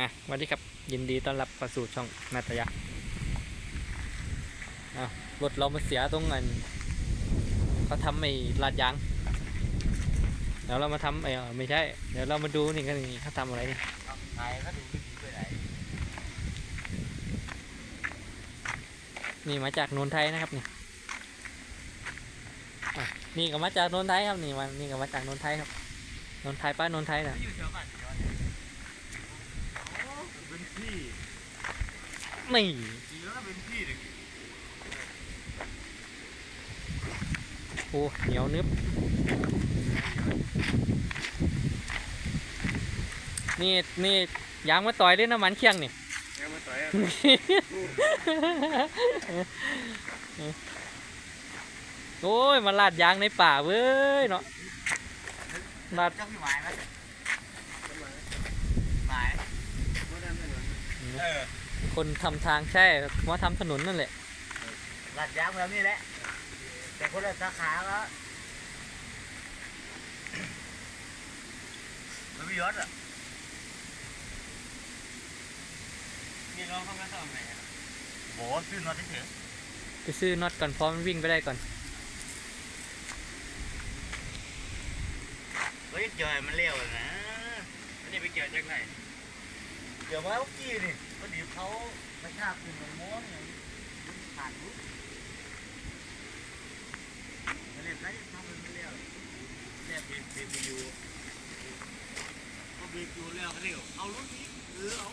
นะสวัสดีครับยินดีต้อนรับเข้าสู่ช่องนาตยะอ้าวรถเรามาเสียตรงนั้นเขาทำไอ้ลาดยางเดี๋ยวเรามาทำไอ้เอ่อไม่ใช่ เดี๋ยวเรามาดูนี่กันนี่เขาทำอะไรนี่ไทยก็ดูไม่ดีไปไหนนี่มาจากนนทไทยนะครับนี่อะนี่ก็มาจากนนทไทยครับนี่มันนี่ก็มาจากนนทไทยครับนนทไทยป้านนทไทยน่ะ อยู่แถวบ้านเดียวเนี่ยโอ้เป็นที่ นี่จริงแล้วเป็นที่เลยโอ้เหนียวนึบ นี่นี่ยางมาต่อยด้วยน้ำมันเคียงนี่ยังมาต่อยโอ้ยมาลาดยางในป่าเว้ยเนาะลาดเจ้าพี่หมายไหมหมายเออ คนทำทางใช่มาทำถนนนั่นแหละ หลัดยางแบบนี้แหละ แต่คนละสาขาแล้วมันไม่ยศอะนี่น้องเขามาทำไงโหซื้อน็อตเฉยไปซื้อน็อตก่อนพร้อมนวิ่งไปได้ก่อนเฮ้ยเจอมันเลี้ยวเลยนะ มันนี่ไปเกี่ยวจากไหนเกี่ยวมาเมื่อกี้นี่พ อดีเขาไปชาบขึ้นมันม้วนอย่างนี้ผ่านปุ๊บมันเรียกใครทำเป็นเรียกเนี่ยบีบบีบอยู่ก็เป็นอยู่แล้วเขาเรียกเอารถนี้เออเอา